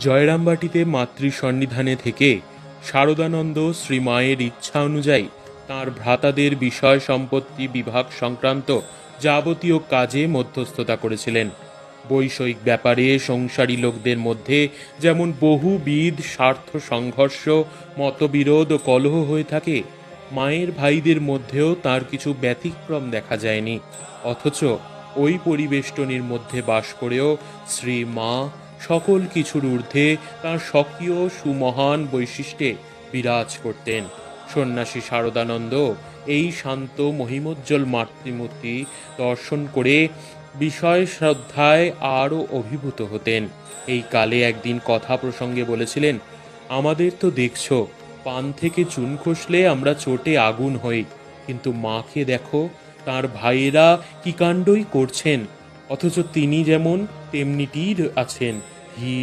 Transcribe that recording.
জয়রামবাটিতে মাতৃ সন্নিধানে থেকে শারদানন্দ শ্রী মায়ের ইচ্ছা অনুযায়ী তাঁর ভ্রাতাদের বিষয় সম্পত্তি বিভাগ সংক্রান্ত যাবতীয় কাজে মধ্যস্থতা করেছিলেন। বৈষয়িক ব্যাপারে সংসারী লোকদের মধ্যে যেমন বহুবিধ স্বার্থ সংঘর্ষ, মতবিরোধ ও কলহ হয়ে থাকে, মায়ের ভাইদের মধ্যেও তার কিছু ব্যতিক্রম দেখা যায়নি। অথচ ওই পরিবেষ্টনীর মধ্যে বাস করেও শ্রী মা সকল কিছুর ঊর্ধ্বে তাঁর স্বকীয় সুমহান বৈশিষ্ট্যে বিরাজ করতেন। সন্ন্যাসী শারদানন্দ এই শান্ত মহিমোজ্জ্বল মাতৃমূর্তি দর্শন করে বিষয় শ্রদ্ধায় আরও অভিভূত হতেন। এই কালে একদিন কথা প্রসঙ্গে বলেছিলেন, আমাদের তো দেখছ, পান থেকে চুন খসলে আমরা চোটে আগুন হই। কিন্তু মাকে দেখো, তার ভাইয়েরা কি কাণ্ডই করছেন? অথচ তিনি যেমন তেমনিটির আছেন। ধীর